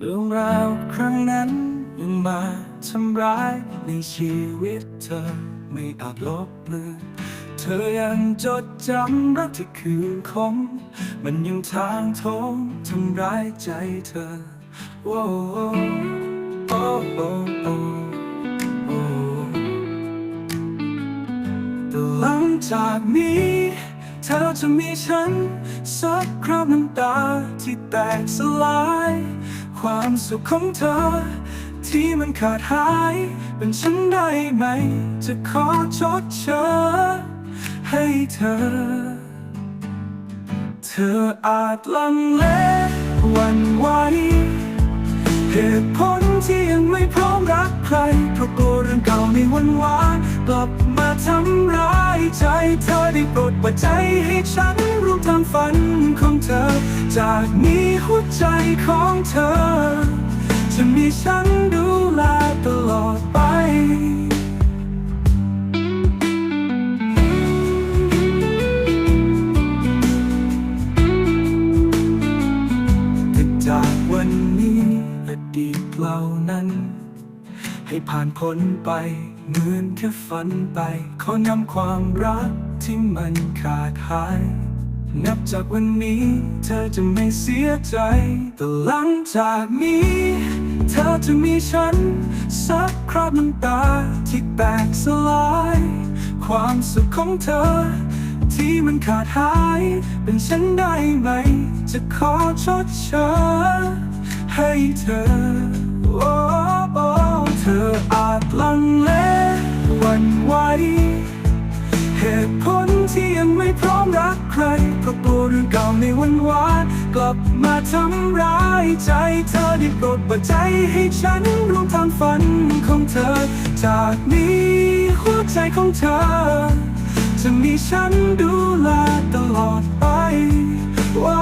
เรื่องราวครั้งนั้นยังมาทำร้ายในชีวิตเธอไม่อาจลบเลือนเธอยังจดจำรักที่คืนคมมันยังทางทงทำร้ายใจเธอโอ้โอ้โอ้โอ้โอ้โอ้แต่หลังจากนี้เธอจะมีฉันสักคราบน้ำตาที่แตกสลาย ความสุขของเธอ ที่มันขาดหาย เป็นฉันได้ไหม จะขอชดเชยให้เธอ เธออาจลังเลวันไหว เหตุผลที่ยังไม่พร้อมรักใครเพราะกลัวเรื่องเก่าในวันวานกลับมาทำร้ายใจเธอได้โปรดเปิดใจให้ฉันรู้ทางฝันของเธอ จากนี้หัวใจของเธอ จะมีฉันดูแล ให้ผ่านพ้นไป เหมือนแค่ฝันไป ขอนำความรักที่มันขาดหาย นับจากวันนี้ เธอจะไม่เสียใจ แต่หลังจากนี้ เธอจะมีฉัน สักคราบน้ำตาที่แตกสลาย ความสุขของเธอ ที่มันขาดหาย เป็นฉันได้ไหม จะขอชดเชยให้เธอ เหตุผลที่ยังไม่พร้อมรักใครเพราะกลัวเรื่องเก่าในวันวานกลับมาทำร้ายใจเธอได้โปรดปิดใจให้ฉันรู้ทางฝันของเธอ จากนี้หัวใจของเธอ จะมีฉันดูแลตลอดไปโอ้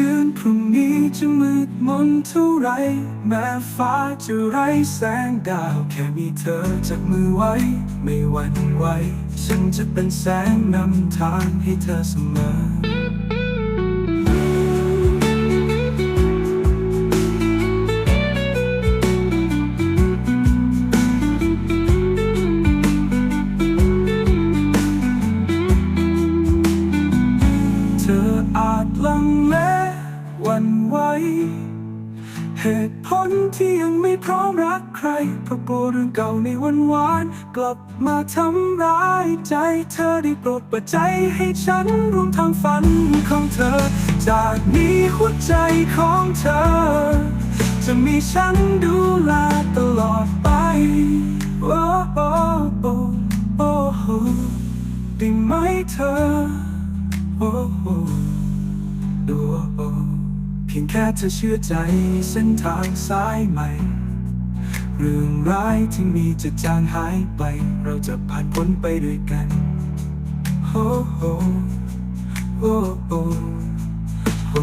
คืนพรุ่งนี้จะมืดมนเท่าไร แม้ฟ้าจะไร้แสงดาว แค่มีเธอจับมือไว้ ไม่หวั่นไหว ฉันจะเป็นแสงนำทางให้เธอเสมอเธออาจลังเล วันไหว เหตุผลที่ยังไม่พร้อมรักใครเพราะกลัวเรื่องเก่าในวันวาน กลับมาทำร้ายใจเธอได้โปรดเปิดใจให้ฉันร่วมทางฝันของเธอ จากนี้หัวใจของเธอ จะมีฉันดูแลตลอดไปโอ้โอ้โอ้โอ้ได้ไหมเธอโอ้โอ้ดูโอ้ เพียงแค่เธอเชื่อใจเส้นทางสายใหม่ เรื่องร้ายที่มีจะจางหายไป เราจะผ่านพ้นไปด้วยกันโฮโฮโฮโฮ